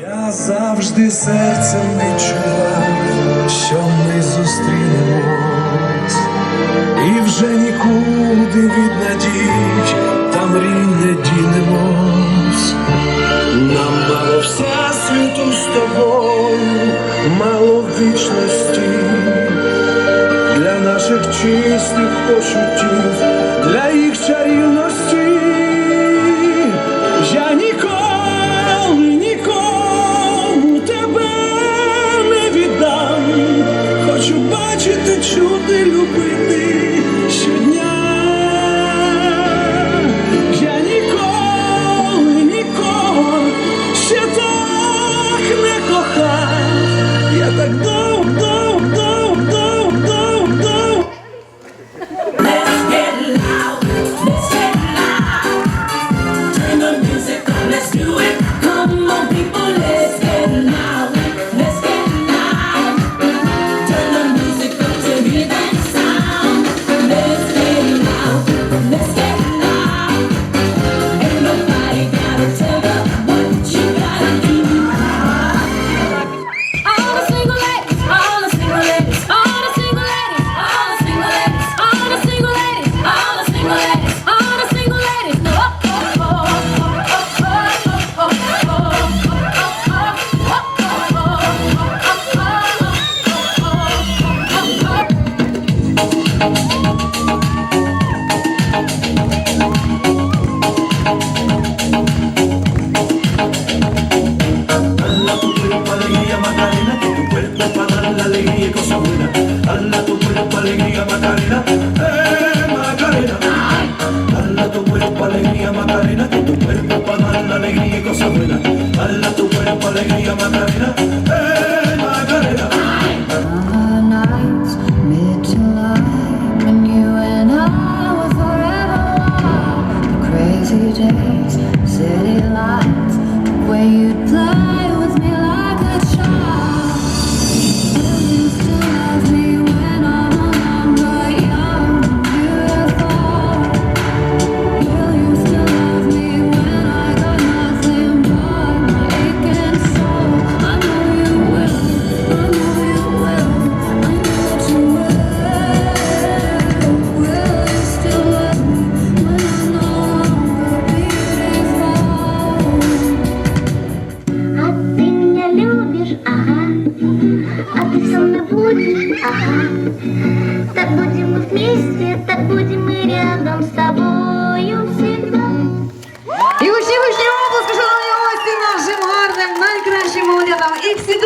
Я завжди серцем відчував, що ми зустрінемось, і вже нікуди від надій та мрій не дінемось. Нам мало вся світу з тобою, мало вічності для наших чистих почуттів. 一路会你是 alegría Macarena, nights, mid July, you and I were forever crazy days, city lights, the way you'd play with me like a child. Так будем мы вместе, так будем мы рядом с тобою всегда. І усім учням обласку, шановні гості, нашим гарним, найкращим молодятам. І всі